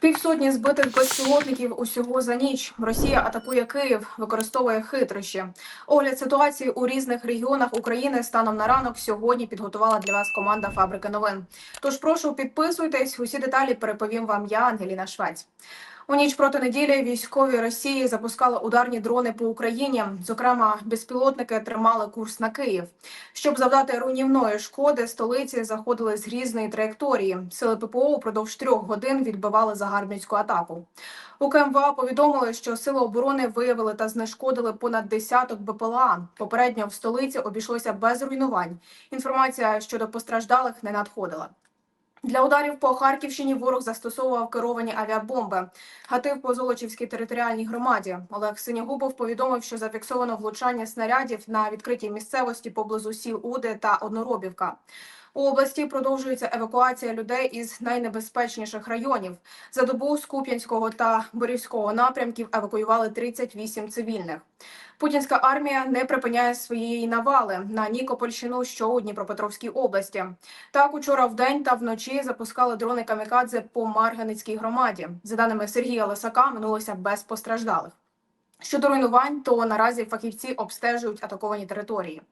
Півсотні збитих безпілотників усього за ніч. Росія атакує Київ, використовує хитрощі. Огляд ситуації у різних регіонах України станом на ранок сьогодні підготувала для вас команда Фабрики новин. Тож прошу підписуйтесь. Усі деталі переповім вам я, Ангеліна Швець. У ніч проти неділі військові Росії запускали ударні дрони по Україні. Зокрема, безпілотники тримали курс на Київ. Щоб завдати руйнівної шкоди, столиці заходили з різної траєкторії. Сили ППО упродовж трьох годин відбивали загарбницьку атаку. У КМВА повідомили, що сили оборони виявили та знешкодили понад десяток БПЛА. Попередньо в столиці обійшлося без руйнувань. Інформація щодо постраждалих не надходила. Для ударів по Харківщині ворог застосовував керовані авіабомби. Гатив по Золочівській територіальній громаді. Олег Синягубов повідомив, що зафіксовано влучання снарядів на відкритій місцевості поблизу сіл Уди та Одноробівка. У області продовжується евакуація людей із найнебезпечніших районів. За добу з Куп'янського та Борівського напрямків евакуювали 38 цивільних. Путінська армія не припиняє своєї навали на Нікопольщину, що у Дніпропетровській області. Так, учора вдень та вночі запускали дрони камікадзе по Марганицькій громаді. За даними Сергія Лисака, минулося без постраждалих. Щодо руйнувань, то наразі фахівці обстежують атаковані території.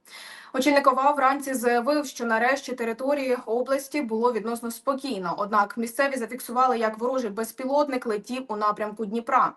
Очільник ОВА вранці заявив, що нарешті території області було відносно спокійно. Однак місцеві зафіксували, як ворожий безпілотник летів у напрямку Дніпра.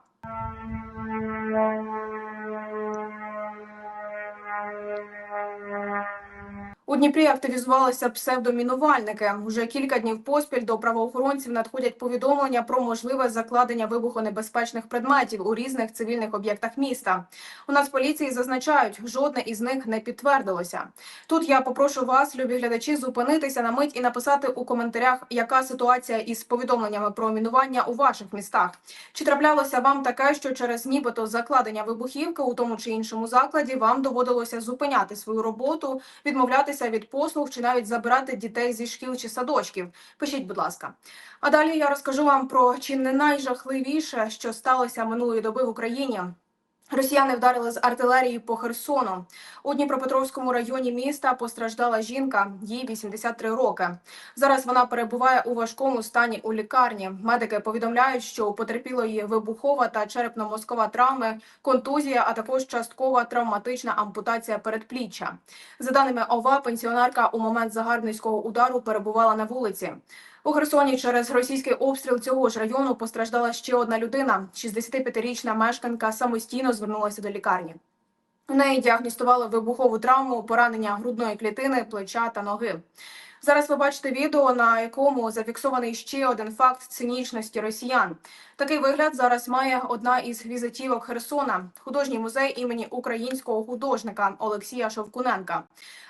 У Дніпрі активізувалися псевдомінувальники. Уже кілька днів поспіль до правоохоронців надходять повідомлення про можливе закладення вибухонебезпечних предметів у різних цивільних об'єктах міста. У нас поліції зазначають, жодне із них не підтвердилося. Тут я попрошу вас, любі глядачі, зупинитися на мить і написати у коментарях, яка ситуація із повідомленнями про мінування у ваших містах. Чи траплялося вам таке, що через нібито закладення вибухівки у тому чи іншому закладі вам доводилося зупиняти свою роботу, відмовлятися від послуг чи навіть забирати дітей зі шкіл чи садочків? Пишіть, будь ласка. А далі я розкажу вам про чи не найжахливіше, що сталося минулої доби в Україні. Росіяни вдарили з артилерії по Херсону. У Дніпропетровському районі міста постраждала жінка, їй 83 роки. Зараз вона перебуває у важкому стані у лікарні. Медики повідомляють, що у потерпілої вибухова та черепно-мозкова травми, контузія, а також часткова травматична ампутація передпліччя. За даними ОВА, пенсіонерка у момент загарбницького удару перебувала на вулиці. У Херсоні через російський обстріл цього ж району постраждала ще одна людина. 65-річна мешканка самостійно звернулася до лікарні. У неї діагностували вибухову травму, поранення грудної клітини, плеча та ноги. Зараз ви бачите відео, на якому зафіксований ще один факт цинічності росіян. Такий вигляд зараз має одна із візитівок Херсона, художній музей імені українського художника Олексія Шовкуненка.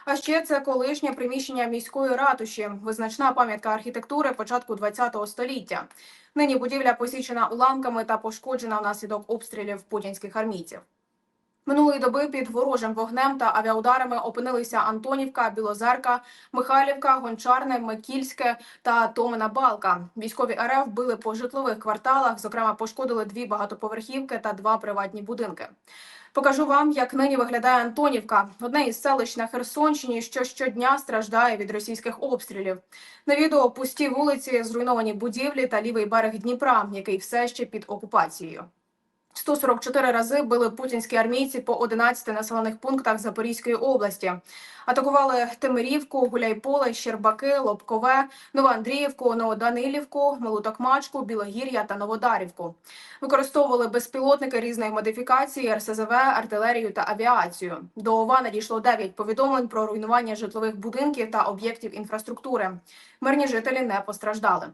А ще це колишнє приміщення міської ратуші, визначна пам'ятка архітектури початку ХХ століття. Нині будівля посічена уламками та пошкоджена внаслідок обстрілів путінських армійців. Минулої доби під ворожим вогнем та авіаударами опинилися Антонівка, Білозерка, Михайлівка, Гончарне, Микільське та Томина Балка. Військові РФ били по житлових кварталах. Зокрема, пошкодили дві багатоповерхівки та два приватні будинки. Покажу вам, як нині виглядає Антонівка, одне із селищ на Херсонщині, що щодня страждає від російських обстрілів. На відео пусті вулиці, зруйновані будівлі та лівий берег Дніпра, який все ще під окупацією. 144 рази били путінські армійці по 11 населених пунктах Запорізької області. Атакували Темирівку, Гуляйполе, Щербаки, Лобкове, Новоандріївку, Новоданилівку, Малутокмачку, Білогір'я та Новодарівку. Використовували безпілотники різної модифікації, РСЗВ, артилерію та авіацію. До ОВА надійшло 9 повідомлень про руйнування житлових будинків та об'єктів інфраструктури. Мирні жителі не постраждали.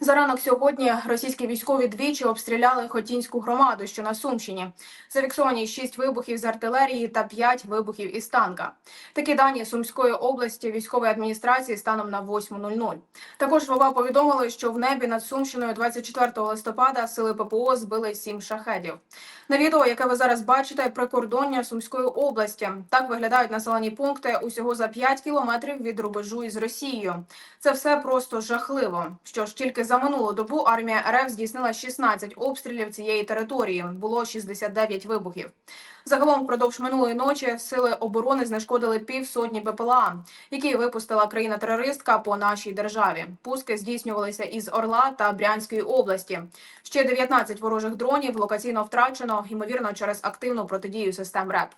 За ранок сьогодні російські військові двічі обстріляли Хотінську громаду, що на Сумщині. Зафіксовані шість вибухів з артилерії та п'ять вибухів із танка. Такі дані Сумської області військової адміністрації станом на 8.00. Також ВОВА повідомили, що в небі над Сумщиною 24 листопада сили ППО збили сім шахедів. На відео, яке ви зараз бачите, прикордоння Сумської області. Так виглядають населені пункти усього за 5 кілометрів від рубежу із Росією. Це все просто жахливо. Що ж тільки за минулу добу армія РФ здійснила 16 обстрілів цієї території. Було 69 вибухів. Загалом впродовж минулої ночі сили оборони знешкодили півсотні БПЛА, які випустила країна-терористка по нашій державі. Пуски здійснювалися із Орла та Брянської області. Ще 19 ворожих дронів локаційно втрачено, ймовірно, через активну протидію систем РЕП.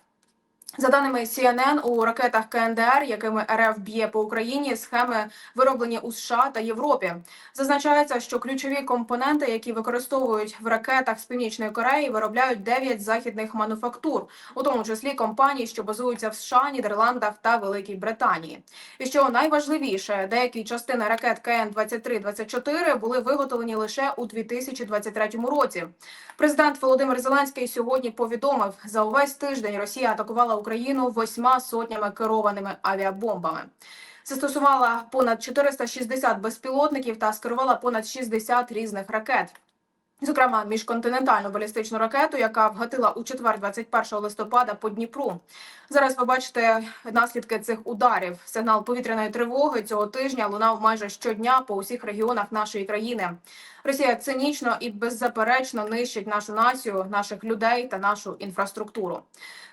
За даними CNN, у ракетах КНДР, якими РФ б'є по Україні, схеми вироблені у США та Європі. Зазначається, що ключові компоненти, які використовують в ракетах з північної Кореї, виробляють 9 західних мануфактур, у тому числі компаній, що базуються в США, Нідерландах та Великій Британії. І що найважливіше, деякі частини ракет КН 2324 були виготовлені лише у 2023 році. Президент Володимир Зеленський сьогодні повідомив, за увесь тиждень Росія атакувала Україну восьма сотнями керованими авіабомбами. Застосувала понад 460 безпілотників та скерувала понад 60 різних ракет. Зокрема, міжконтинентальну балістичну ракету, яка вгатила у четвер, 21 листопада по Дніпру. Зараз ви бачите наслідки цих ударів. Сигнал повітряної тривоги цього тижня лунав майже щодня по усіх регіонах нашої країни. Росія цинічно і беззаперечно нищить нашу націю, наших людей та нашу інфраструктуру.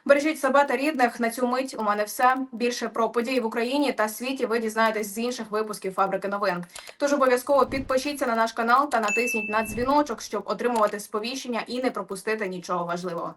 Бережіть себе та рідних. На цю мить у мене все. Більше про події в Україні та світі ви дізнаєтесь з інших випусків фабрики новин. Тож обов'язково підпишіться на наш канал та натисніть на дзвіночок, щоб отримувати сповіщення і не пропустити нічого важливого.